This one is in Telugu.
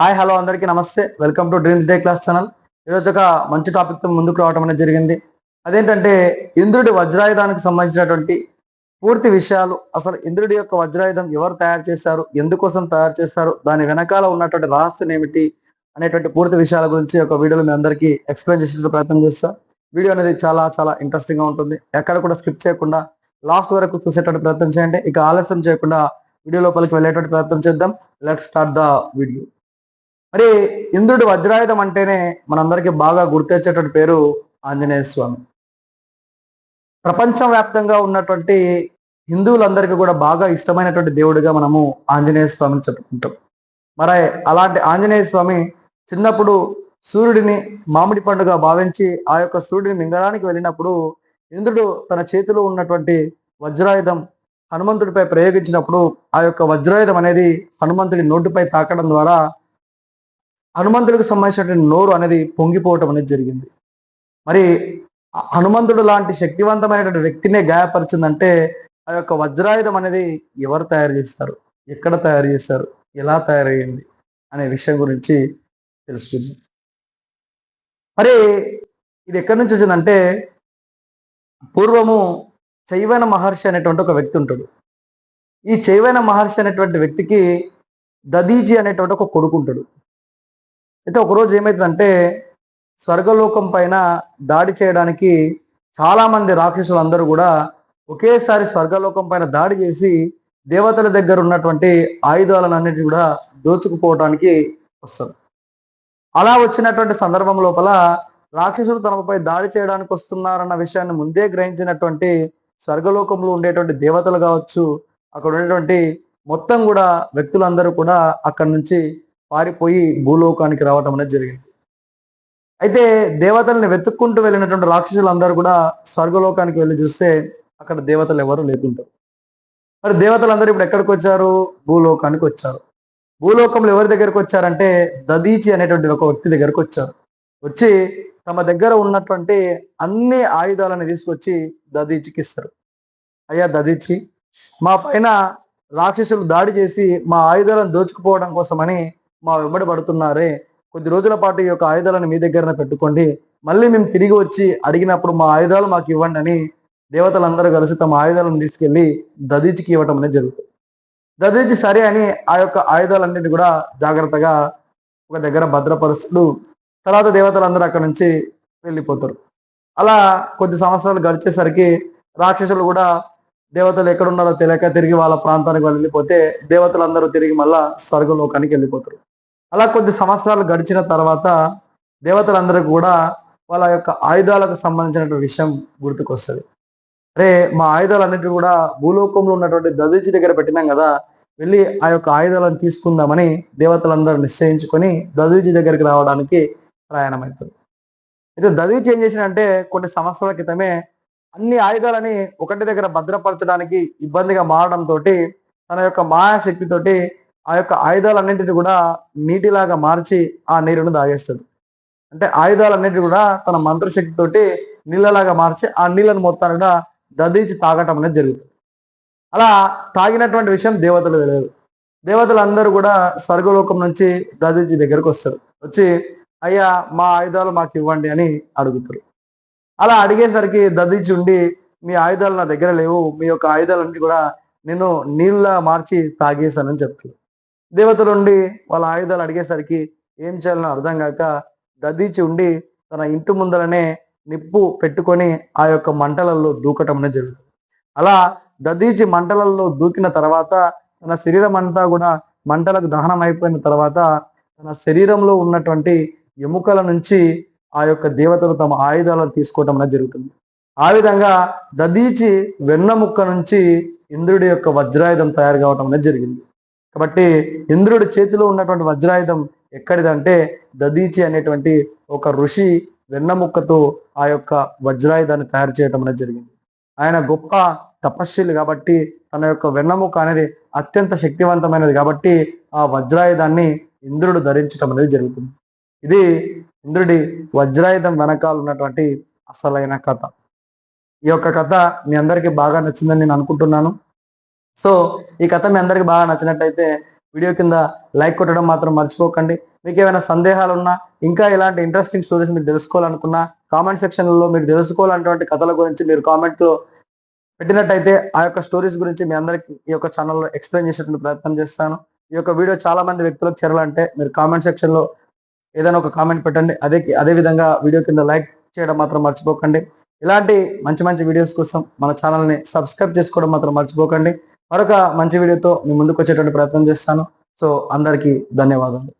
హాయ్ హలో అందరికీ నమస్తే. Welcome to dreams day class channel ఈరోజు ఒక మంచి టాపిక్తో ముందుకు రావడం అనేది జరిగింది. అదేంటంటే ఇంద్రుడి వజ్రాయుధానికి సంబంధించినటువంటి పూర్తి విషయాలు అసలు ఇంద్రుడి యొక్క వజ్రాయుధం ఎవరు తయారు చేశారు ఎందుకోసం తయారు చేశారు దాని వెనకాల ఉన్నటువంటి రహస్యం ఏమిటి అనేటువంటి పూర్తి విషయాల గురించి ఒక వీడియోలో మీ అందరికీ ఎక్స్ప్లెయిన్ చేసే ప్రయత్నం చేస్తా. వీడియో అనేది చాలా చాలా ఇంట్రెస్టింగ్గా ఉంటుంది. ఎక్కడ కూడా స్కిప్ చేయకుండా లాస్ట్ వరకు చూసేటువంటి ప్రయత్నం చేయండి. ఇక ఆలస్యం చేయకుండా వీడియో లోపలికి వెళ్ళేటువంటి ప్రయత్నం చేద్దాం. లెట్ స్టార్ట్ ద వీడియో మరి ఇంద్రుడు వజ్రాయుధం అంటేనే మనందరికీ బాగా గుర్తొచ్చేటువంటి పేరు ఆంజనేయ స్వామి. ప్రపంచవ్యాప్తంగా ఉన్నటువంటి హిందువులందరికీ కూడా బాగా ఇష్టమైనటువంటి దేవుడిగా మనము ఆంజనేయ స్వామిని చెప్పుకుంటాం. మరి అలాంటి ఆంజనేయ స్వామి చిన్నప్పుడు సూర్యుడిని మామిడి పండుగ భావించి ఆ యొక్క సూర్యుడిని మింగడానికి వెళ్ళినప్పుడు ఇంద్రుడు తన చేతిలో ఉన్నటువంటి వజ్రాయుధం హనుమంతుడిపై ప్రయోగించినప్పుడు ఆ యొక్క వజ్రాయుధం అనేది హనుమంతుడి నోటిపై తాకడం ద్వారా హనుమంతుడికి సంబంధించినటువంటి నోరు అనేది పొంగిపోవటం అనేది జరిగింది. మరి హనుమంతుడు లాంటి శక్తివంతమైనటువంటి వ్యక్తినే గాయపరిచిందంటే ఆ యొక్క వజ్రాయుధం అనేది ఎవరు తయారు చేస్తారు? ఎక్కడ తయారు చేస్తారు ఎలా తయారయ్యింది? అనే విషయం గురించి తెలుసుకుందాం. మరి ఇది ఎక్కడి నుంచి వచ్చిందంటే పూర్వము చైవన మహర్షి అనేటువంటి ఒక వ్యక్తి ఉంటాడు. ఈ చైవన మహర్షి అనేటువంటి వ్యక్తికి దదీజీ అనేటువంటి ఒక కొడుకు ఉంటాడు. అయితే ఒకరోజు ఏమైందంటే స్వర్గలోకం పైన దాడి చేయడానికి చాలామంది రాక్షసులు అందరూ కూడా ఒకేసారి స్వర్గలోకం పైన దాడి చేసి దేవతల దగ్గర ఉన్నటువంటి ఆయుధాలన్నిటి కూడా దోచుకుపోవటానికి వస్తారు. అలా వచ్చినటువంటి సందర్భం లోపల రాక్షసులు తనపై దాడి చేయడానికి వస్తున్నారన్న విషయాన్ని ముందే గ్రహించినటువంటి స్వర్గలోకంలో ఉండేటువంటి దేవతలు కావచ్చు అక్కడ ఉండేటువంటి మొత్తం కూడా వ్యక్తులందరూ కూడా అక్కడి నుంచి పారిపోయి భూలోకానికి రావటం అనేది జరిగింది. అయితే దేవతల్ని వెతుక్కుంటూ వెళ్ళినటువంటి రాక్షసులందరూ కూడా స్వర్గలోకానికి వెళ్ళి చూస్తే అక్కడ దేవతలు ఎవరు లేకుంటారు. మరి దేవతలందరూ ఇప్పుడు ఎక్కడికి వచ్చారు? భూలోకానికి వచ్చారు. భూలోకంలో ఎవరి దగ్గరికి వచ్చారంటే దదీచి అనేటువంటి ఒక వ్యక్తి దగ్గరకు వచ్చారు. వచ్చి తమ దగ్గర ఉన్నటువంటి అన్ని ఆయుధాలను తీసుకొచ్చి దదీచికి ఇస్తారు. అయ్యా దదీచి మా పైన రాక్షసులు దాడి చేసి మా ఆయుధాలను దోచుకుపోవడం కోసమని మా వెంబడి పడుతున్నారే. కొద్ది రోజుల పాటు ఈ యొక్క ఆయుధాలను మీ దగ్గరనే పెట్టుకోండి. మళ్ళీ మేము తిరిగి వచ్చి అడిగినప్పుడు మా ఆయుధాలు మాకు ఇవ్వండి అని దేవతలందరూ కలిసి తమ ఆయుధాలను తీసుకెళ్ళి దదీచికి ఇవ్వటం అనేది జరుగుతుంది. దదీచి సరే అని ఆ యొక్క ఆయుధాలన్నింటినీ కూడా జాగ్రత్తగా ఒక దగ్గర భద్రపరుస్తూ తర్వాత దేవతలందరూ అక్కడ నుంచి వెళ్ళిపోతారు. అలా కొద్ది సంవత్సరాలు గడిచేసరికి రాక్షసులు కూడా దేవతలు ఎక్కడున్నారో తెలియక తిరిగి వాళ్ళ ప్రాంతానికి వాళ్ళు వెళ్ళిపోతే దేవతలందరూ తిరిగి మళ్ళా స్వర్గలోకానికి వెళ్ళిపోతారు. అలా కొద్ది సంవత్సరాలు గడిచిన తర్వాత దేవతలందరూ కూడా వాళ్ళ యొక్క ఆయుధాలకు సంబంధించినటువంటి విషయం గుర్తుకొస్తుంది. అరే మా ఆయుధాలన్నిటి కూడా భూలోకంలో ఉన్నటువంటి దదీచి దగ్గర పెట్టినాం కదా వెళ్ళి ఆ యొక్క ఆయుధాలను తీసుకుందామని దేవతలందరూ నిశ్చయించుకొని దదీచి దగ్గరికి రావడానికి ప్రయాణమవుతుంది అయితే దదీచి ఏం చేసినంటే కొన్ని సంవత్సరాల క్రితమే అన్ని ఆయుధాలని ఒకటి దగ్గర భద్రపరచడానికి ఇబ్బందిగా మారడంతో తన యొక్క మాయాశక్తితోటి ఆ యొక్క ఆయుధాలన్నింటినీ కూడా నీటిలాగా మార్చి ఆ నీరును దాగేస్తాడు. అంటే ఆయుధాలన్నింటినీ కూడా తన మంత్రశక్తితోటి నీళ్ళలాగా మార్చి ఆ నీళ్ళను మొత్తాన్ని కూడా దదీచి తాగటం అనేది జరుగుతుంది. అలా తాగినటువంటి విషయం దేవతలు తెలియదు. దేవతలు అందరూ కూడా స్వర్గలోకం నుంచి దదీచి దగ్గరకు వస్తారు. వచ్చి అయ్యా మా ఆయుధాలు మాకు ఇవ్వండి అని అడుగుతారు. అలా అడిగేసరికి దదీచి ఉండి మీ ఆయుధాలు నా దగ్గర లేవు. మీ యొక్క ఆయుధాలన్నీ కూడా నేను నీళ్ళ మార్చి తాగేశానని చెప్తారు. దేవతలు ఉండి వాళ్ళ ఆయుధాలు అడిగేసరికి ఏం చేయాలని అర్థం కాక దదీచి ఉండి తన ఇంటి ముందరనే నిప్పు పెట్టుకొని ఆ యొక్క మంటలలో దూకటం అనేది జరుగుతుంది. అలా దదీచి మంటలలో దూకిన తర్వాత తన శరీరం అంతా కూడా మంటలకు దహనం అయిపోయిన తర్వాత తన శరీరంలో ఉన్నటువంటి ఎముకల నుంచి ఆ యొక్క దేవతలు తమ ఆయుధాలను తీసుకోవటం అనేది జరుగుతుంది. ఆ విధంగా దదీచి వెన్నముక్క నుంచి ఇంద్రుడి యొక్క వజ్రాయుధం తయారు కావటం అనేది జరిగింది. కాబట్టి ఇంద్రుడి చేతిలో ఉన్నటువంటి వజ్రాయుధం ఎక్కడిదంటే దదీచి అనేటువంటి ఒక ఋషి వెన్నముక్కతో ఆ యొక్క వజ్రాయుధాన్ని తయారు చేయటం అనేది జరిగింది. ఆయన గొప్ప తపస్సులు కాబట్టి తన యొక్క వెన్నముక్క అనేది అత్యంత శక్తివంతమైనది కాబట్టి ఆ వజ్రాయుధాన్ని ఇంద్రుడు ధరించటం అనేది జరుగుతుంది. ఇది ఇంద్రుడి వజ్రాయుధం వెనకాల ఉన్నటువంటి అసలైన కథ. ఈ యొక్క కథ మీ అందరికీ బాగా నచ్చిందని నేను అనుకుంటున్నాను. సో ఈ కథ మీ అందరికీ బాగా నచ్చినట్టయితే వీడియో కింద లైక్ కొట్టడం మాత్రం మర్చిపోకండి. మీకు ఏమైనా సందేహాలు ఉన్నా ఇంకా ఇలాంటి ఇంట్రెస్టింగ్ స్టోరీస్ మీరు తెలుసుకోవాలనుకున్నా కామెంట్ సెక్షన్లో మీరు తెలుసుకోవాలన్నటువంటి కథల గురించి మీరు కామెంట్లో పెట్టినట్టయితే ఆ యొక్క స్టోరీస్ గురించి మీ అందరికి ఈ యొక్క ఛానల్లో ఎక్స్ప్లెయిన్ చేసేటువంటి ప్రయత్నం చేస్తాను. ఈ యొక్క వీడియో చాలా మంది వ్యక్తులకు చేరాలంటే మీరు కామెంట్ సెక్షన్లో ఏదైనా ఒక కామెంట్ పెట్టండి. అదే అదే విధంగా వీడియో కింద లైక్ చేయడం మాత్రం మర్చిపోకండి. ఇలాంటి మంచి మంచి వీడియోస్ కోసం మన ఛానల్ని సబ్స్క్రైబ్ చేసుకోవడం మాత్రం మర్చిపోకండి. మరొక మంచి వీడియోతో మీ ముందుకు వచ్చేటువంటి ప్రయత్నం చేస్తాను. సో అందరికీ ధన్యవాదాలు.